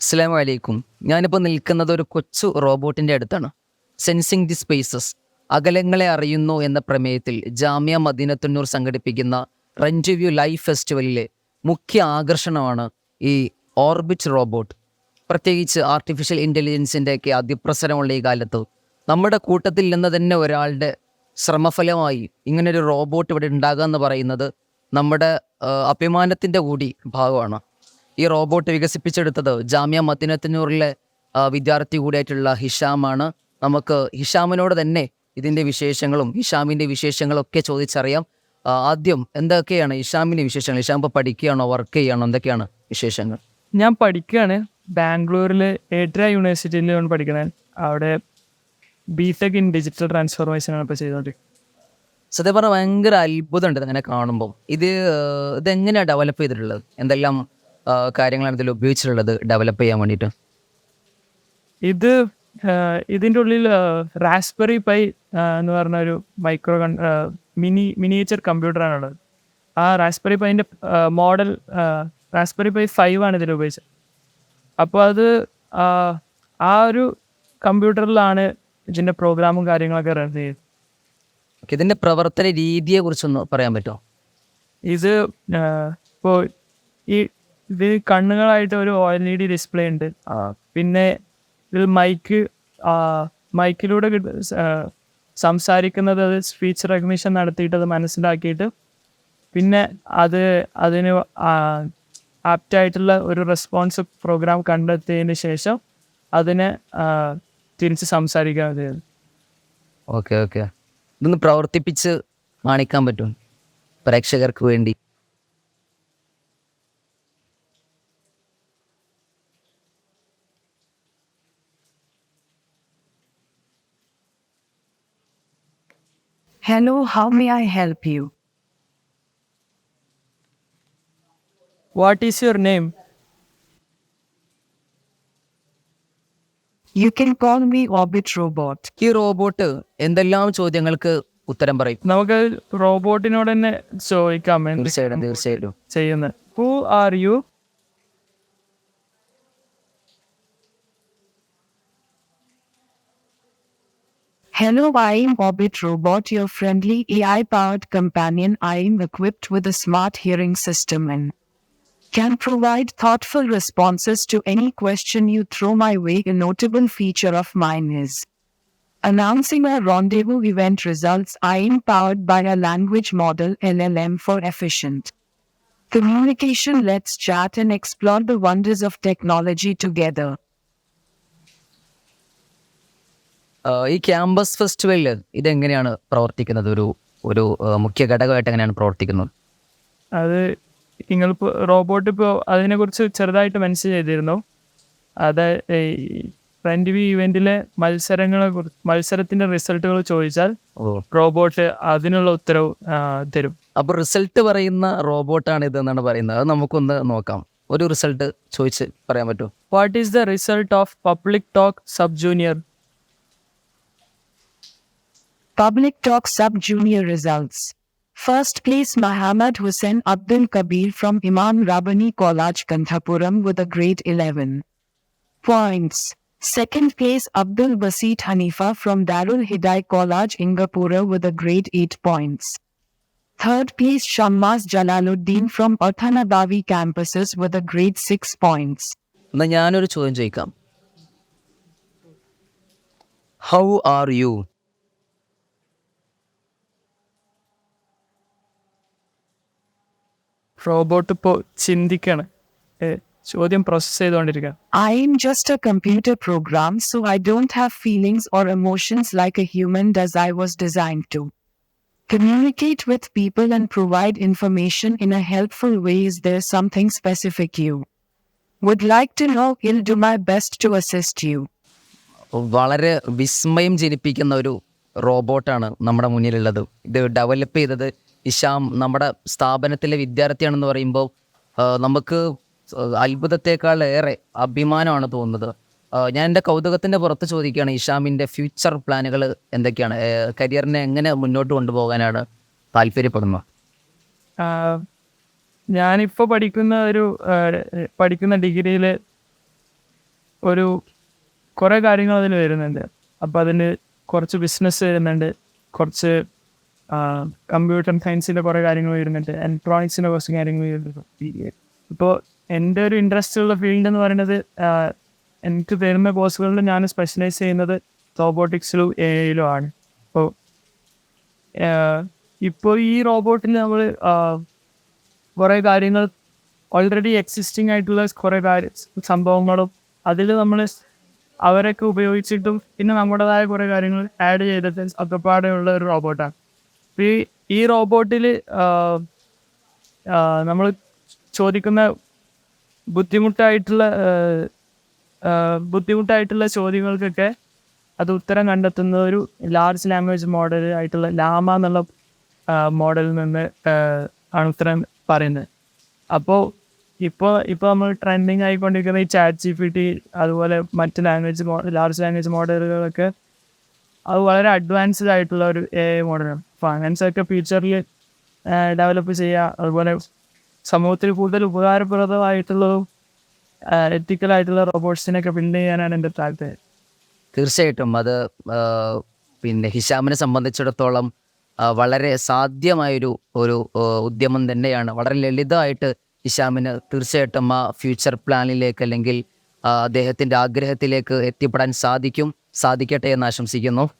അസ്സാം വലൈക്കും ഞാനിപ്പോൾ നിൽക്കുന്നത് ഒരു കൊച്ചു റോബോട്ടിന്റെ അടുത്താണ്. സെൻസിങ് ദി സ്പേസസ് അകലങ്ങളെ അറിയുന്നു എന്ന പ്രമേയത്തിൽ ജാമ്യ മദീനത്തുന്നൂർ സംഘടിപ്പിക്കുന്ന റെന്റ് വ്യൂ ലൈഫ് ഫെസ്റ്റിവലിലെ മുഖ്യ ആകർഷണമാണ് ഈ ഓർബിറ്റ് റോബോട്ട് പ്രത്യേകിച്ച് ആർട്ടിഫിഷ്യൽ ഇന്റലിജൻസിന്റെയൊക്കെ അതിപ്രസരമുള്ള ഈ കാലത്ത് നമ്മുടെ കൂട്ടത്തിൽ നിന്ന് തന്നെ ഒരാളുടെ ശ്രമഫലമായി ഇങ്ങനൊരു റോബോട്ട് ഇവിടെ ഉണ്ടാകുക എന്ന് പറയുന്നത് നമ്മുടെ അഭിമാനത്തിന്റെ കൂടി ഭാഗമാണ്. ഈ റോബോട്ട് വികസിപ്പിച്ചെടുത്തത് ജാമ്യ മദിനത്തിനൂറിലെ ആ, വിദ്യാർത്ഥി കൂടിയായിട്ടുള്ള ഹിഷാമാണ്. നമുക്ക് ഹിഷാമിനോട് തന്നെ ഇതിന്റെ വിശേഷങ്ങളും ഹിഷാമിന്റെ വിശേഷങ്ങളും ഒക്കെ ചോദിച്ചറിയാം ആദ്യം എന്തൊക്കെയാണ് ഹിഷാമിന്റെ വിശേഷങ്ങൾ? ഹിഷാം ഇപ്പോൾ പഠിക്കുകയാണോ? വർക്ക് ചെയ്യുകയാണോ? എന്തൊക്കെയാണ് വിശേഷങ്ങൾ? ഞാൻ പഠിക്കുകയാണ്. ബാംഗ്ലൂരിൽ ഏട്ര യൂണിവേഴ്സിറ്റിയിലാണ് പഠിക്കുന്നത് അവിടെ B Tech in digital transformation ആണ് ഇപ്പോൾ ചെയ്തുകൊണ്ടിരിക്കുന്നത് സത്യം പറഞ്ഞാൽ ഭയങ്കര അത്ഭുതമുണ്ട് അങ്ങനെ കാണുമ്പോൾ ഇത് ഇതെങ്ങനെയാണ് ഡെവലപ്പ് ചെയ്തിട്ടുള്ളത്? എന്തെല്ലാം കാര്യങ്ങളാണ് ഇതിൽ ഉപയോഗിച്ചിട്ടുള്ളത് ഡെവലപ്പ് ചെയ്യാൻ വേണ്ടിയിട്ട്. ഇത് ഇതിന്റെ ഉള്ളിൽ റാസ്ബെറി പൈ എന്ന് പറഞ്ഞ ഒരു മൈക്രോ മിനി മിനിയേച്ചർ കമ്പ്യൂട്ടറാണുള്ളത് ആ റാസ്ബെറി പൈന്റെ മോഡൽ റാസ്ബെറി പൈ ഫൈവ് ആണ് ഇതിൽ ഉപയോഗിച്ചത്. അപ്പോൾ അത് ആ ഒരു കമ്പ്യൂട്ടറിലാണ് ഇതിന്റെ പ്രോഗ്രാമും കാര്യങ്ങളൊക്കെ റൺ ഓക്കെ ഇതിന്റെ പ്രവർത്തന രീതിയെ കുറിച്ചൊന്ന് പറയാൻ പറ്റുമോ? ഇത് ഇപ്പോൾ ഈ ഇത് കണ്ണുകളായിട്ട് ഒരു O L E D display ഉണ്ട് പിന്നെ ഇതിൽ മൈക്ക് മൈക്കിലൂടെ സംസാരിക്കുന്നത് അത് സ്പീച്ച് റെക്കഗ്നിഷൻ നടത്തിയിട്ട് അത് മനസ്സിലാക്കിയിട്ട് പിന്നെ അത് അതിന് ആപ്റ്റായിട്ടുള്ള ഒരു റെസ്പോൺസ് പ്രോഗ്രാം കണ്ടെത്തിയതിന് ശേഷം അതിനെ തിരിച്ച് സംസാരിക്കാൻ ചെയ്തത്. Okay okay. ഇതൊന്ന് പ്രവർത്തിപ്പിച്ച് കാണിക്കാൻ പറ്റും. പ്രേക്ഷകർക്ക് വേണ്ടി. Hello, how may I help you? What is your name? You can call me Orbit Robot. ഈ റോബോട്ട് എന്തെല്ലാം ചോദ്യങ്ങൾക്ക് ഉത്തരം പറയും നമുക്ക് റോബോട്ടിനോട് തന്നെ ചോദിക്കാം എന്ത് തീർച്ചയായിട്ടും തീർച്ചയായിട്ടും ചെയ്യുന്നത് who are you Hello, I am Orbit Robot, your friendly AI powered companion. I am equipped with a smart hearing system and can provide thoughtful responses to any question you throw my way. A notable feature of mine is announcing a rendezvous event results. I am powered by a language model LLM for efficient communication. Let's chat and explore the wonders of technology together. ഈ campus ഫെസ്റ്റിവലിൽ ഇതെങ്ങനെയാണ് പ്രവർത്തിക്കുന്നത്? ഒരു ഒരു മുഖ്യ ഘടകമായിട്ട് എങ്ങനെയാണ് പ്രവർത്തിക്കുന്നത്? അത് നിങ്ങൾ റോബോട്ട് ഇപ്പോൾ അതിനെക്കുറിച്ച് ചെറുതായിട്ട് മെൻഷൻ ചെയ്തിരുന്നു. അത് ഫ്രണ്ട് വി ഇവന്റിലെ മത്സരങ്ങളെ കുറിച്ച് മത്സരത്തിന്റെ റിസൾട്ടുകൾ ചോദിച്ചാൽ റോബോട്ട് അതിനുള്ള ഉത്തരവ് തരും. അപ്പോൾ റിസൾട്ട് പറയുന്ന റോബോട്ടാണ് ഇത് എന്നാണ് പറയുന്നത്. അത് നമുക്കൊന്ന് നോക്കാം. ഒരു റിസൾട്ട് ചോദിച്ച് പറയാൻ പറ്റുമോ? What is the result of public talk sub junior Public Talk Sub Junior results. First place Muhammad Hussain Abdul Kabir from Imam Rabani College Kanthapuram with a grade 11 points. Second place Abdul Basit Hanifa from Darul Hidai College Ingapura with a grade 8 points. Third place Shammas Jalaluddin from Orthanabavi campuses with a grade 6 points. എന്നാൽ ഞാനൊരു ചോദ്യം ചോദിക്കാം how are you robot ഇപ്പോ ചിന്തിക്കാണ്. ചോദ്യം process ചെയ്തുകൊണ്ടിരിക്കുക I'm just a computer program so I don't have feelings or emotions like a human does I was design to communicate with people and provide information in a helpful way is there something specific you would like to know I'll do my best to assist you വളരെ വിസ്മയം ജനിപ്പിക്കുന്ന ഒരു റോബോട്ടാണ് നമ്മുടെ മുന്നിലുള്ളത്. ഇത് develop ചെയ്തത് ഇഷാം നമ്മുടെ സ്ഥാപനത്തിലെ വിദ്യാർത്ഥിയാണെന്ന് പറയുമ്പോൾ നമുക്ക് അത്ഭുതത്തെക്കാൾ ഏറെ അഭിമാനമാണ് തോന്നുന്നത്. ഞാൻ എന്റെ കൗതുകത്തിന്റെ പുറത്ത് ചോദിക്കുകയാണ് ഇഷാമിന്റെ ഫ്യൂച്ചർ പ്ലാനുകൾ എന്തൊക്കെയാണ്? കരിയറിനെ എങ്ങനെ മുന്നോട്ട് കൊണ്ടുപോകാനാണ് താല്പര്യപ്പെടുന്നത്? ഞാനിപ്പോൾ പഠിക്കുന്ന ഒരു പഠിക്കുന്ന ഡിഗ്രിയിൽ ഒരു കുറേ കാര്യങ്ങൾ അതിൽ വരുന്നുണ്ട്. അപ്പോൾ അതിന് കുറച്ച് ബിസിനസ് വരുന്നുണ്ട് കുറച്ച് കമ്പ്യൂട്ടർ സയൻസിന്റെ കുറേ കാര്യങ്ങൾ വരുന്നുണ്ട്. ഇലക്ട്രോണിക്സിന്റെ കുറച്ച് കാര്യങ്ങൾ വരുന്നുണ്ട്. ഇപ്പോൾ എന്റെ ഒരു ഇൻട്രസ്റ്റ് ഉള്ള ഫീൽഡ് എന്ന് പറയുന്നത് എനിക്ക് തരുന്ന കോഴ്സുകളിൽ ഞാൻ സ്പെഷ്യലൈസ് ചെയ്യുന്നത് റോബോട്ടിക്സിലും എ ഐയിലും ആണ്. അപ്പോൾ ഇപ്പോൾ ഈ റോബോട്ടിൽ നമ്മൾ കുറേ കാര്യങ്ങൾ ഓൾറെഡി എക്സിസ്റ്റിംഗ് ആയിട്ടുള്ള കുറേ കാര്യ സംഭവങ്ങളും അതിൽ നമ്മൾ അവരൊക്കെ ഉപയോഗിച്ചിട്ടും പിന്നെ നമ്മുടേതായ കുറേ കാര്യങ്ങൾ ആഡ് ചെയ്തിട്ട് ഒക്കെപ്പാടെയുള്ള ഒരു റോബോട്ടാണ് ഈ ഈ റോബോട്ടിൽ നമ്മൾ ചോദിക്കുന്ന ബുദ്ധിമുട്ടായിട്ടുള്ള ബുദ്ധിമുട്ടായിട്ടുള്ള ചോദ്യങ്ങൾക്കൊക്കെ അത് ഉത്തരം കണ്ടെത്തുന്ന ഒരു ലാർജ് ലാംഗ്വേജ് മോഡൽ ആയിട്ടുള്ള ലാമ എന്നുള്ള മോഡലിൽ നിന്ന് ആണ് ഉത്തരം പറയുന്നത്. അപ്പോൾ ഇപ്പോൾ ഇപ്പോൾ നമ്മൾ ട്രെൻഡിങ് ആയിക്കൊണ്ടിരിക്കുന്ന ഈ ചാറ്റ് ജി പി ടി അതുപോലെ മറ്റ് ലാംഗ്വേജ് ലാർജ് ലാംഗ്വേജ് മോഡലുകളൊക്കെ അത് വളരെ അഡ്വാൻസ്ഡ് ആയിട്ടുള്ള ഒരു എ ഐ മോഡലാണ് അപ്പോൾ അങ്ങനത്തെ ഒക്കെ ഫ്യൂച്ചറിൽ ഡെവലപ്പ് ചെയ്യുക അതുപോലെ സമൂഹത്തിൽ കൂടുതൽ ഉപകാരപ്രദമായിട്ടുള്ളതും എത്തിക്കലായിട്ടുള്ള റോബോട്ട്സിനൊക്കെ ബിൽഡ് ചെയ്യാനാണ് എന്റെ താല്പര്യം. തീർച്ചയായിട്ടും. അത് പിന്നെ ഹിഷാമിനെ സംബന്ധിച്ചിടത്തോളം വളരെ സാധ്യമായൊരു ഒരു ഉദ്യമം തന്നെയാണ്. വളരെ ലളിതമായിട്ട് ഹിഷാമിന് തീർച്ചയായിട്ടും ആ ഫ്യൂച്ചർ പ്ലാനിലേക്ക് അല്ലെങ്കിൽ അദ്ദേഹത്തിന്റെ ആഗ്രഹത്തിലേക്ക് എത്തിപ്പെടാൻ സാധിക്കും. സാധിക്കട്ടെ എന്ന് ആശംസിക്കുന്നു.